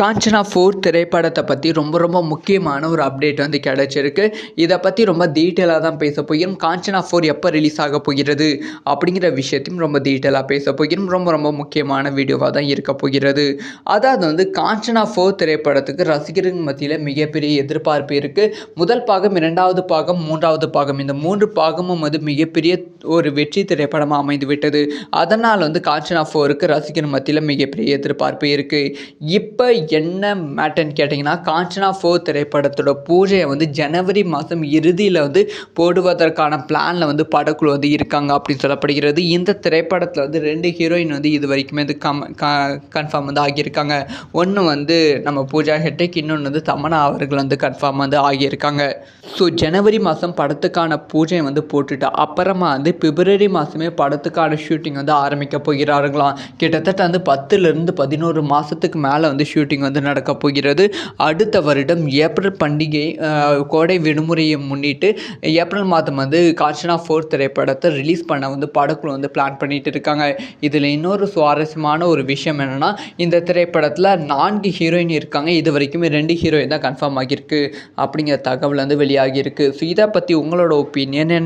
Kanchana four திரைப்படத்தை பற்றி ரொம்ப ரொம்ப முக்கியமான ஒரு அப்டேட் வந்து கிடச்சிருக்கு. இதை பற்றி ரொம்ப டீட்டெயிலாக தான் பேச போகிறோம். காஞ்சனா ஃபோர் எப்போ ரிலீஸ் ஆக போகிறது அப்படிங்கிற விஷயத்தையும் ரொம்ப டீட்டெயிலாக பேச போகிறோம். ரொம்ப ரொம்ப முக்கியமான வீடியோவாக தான் இருக்க போகிறது. அதாவது வந்து காஞ்சனா ஃபோர் திரைப்படத்துக்கு ரசிகர்கள் மத்தியில் மிகப்பெரிய எதிர்பார்ப்பு இருக்குது முதல் பாகம் இரண்டாவது பாகம் மூன்றாவது பாகம் இந்த மூன்று பாகமும் வந்து மிகப்பெரிய ஒரு வெற்றி திரைப்படமாக அமைந்து விட்டது. அதனால் வந்து காஞ்சனா ஃபோருக்கு ரசிகர் மத்தியில் மிகப்பெரிய எதிர்பார்ப்பு இருக்குது இப்போ என்ன மேட்டர்னு கேட்டிங்கன்னா காஞ்சனா ஃபோர் திரைப்படத்தோட பூஜையை வந்து ஜனவரி மாதம் இறுதியில் வந்து போடுவதற்கான பிளானில் வந்து படக்குழு வந்து இருக்காங்க அப்படின்னு சொல்லப்படுகிறது. இந்த திரைப்படத்தில் வந்து ரெண்டு ஹீரோயின் வந்து இது வரைக்குமே வந்து கம் கன்ஃபார்ம் வந்து ஆகியிருக்காங்க. ஒன்று வந்து நம்ம பூஜா ஹெட்டேக் இன்னொன்று வந்து தமனா அவர்கள் வந்து கன்ஃபார்ம் வந்து ஆகியிருக்காங்க. ஸோ ஜனவரி மாதம் படத்துக்கான பூஜையை வந்து போட்டுட்டு அப்புறமா வந்து பிப்ரவரி மாதமே படத்துக்கான ஷூட்டிங் வந்து ஆரம்பிக்க போகிறார்களாம். கிட்டத்தட்ட வந்து பத்துலேருந்து பதினோரு மாதத்துக்கு மேலே வந்து ஷூட்டிங் வந்து நடக்க போகிறது. அடுத்த வருடம் ஏப்ரல் பண்டிகை கோடை விடுமுறையை முன்னிட்டு ஏப்ரல் மாதம் வந்து காஞ்சனா ஃபோர் திரைப்படத்தை ரிலீஸ் பண்ண வந்து படக்குழு வந்து பிளான் பண்ணிட்டு இருக்காங்க. இதில் இன்னொரு சுவாரஸ்யமான ஒரு விஷயம் என்னென்னா இந்த திரைப்படத்தில் நான்கு ஹீரோயின் இருக்காங்க. இது வரைக்குமே ரெண்டு ஹீரோயின் தான் கன்ஃபார்ம் ஆகியிருக்கு. அப்படிங்கிற தகவல் வந்து வெளியாகியிருக்கு. ஸோ இதை பற்றி உங்களோட ஒப்பீனியன்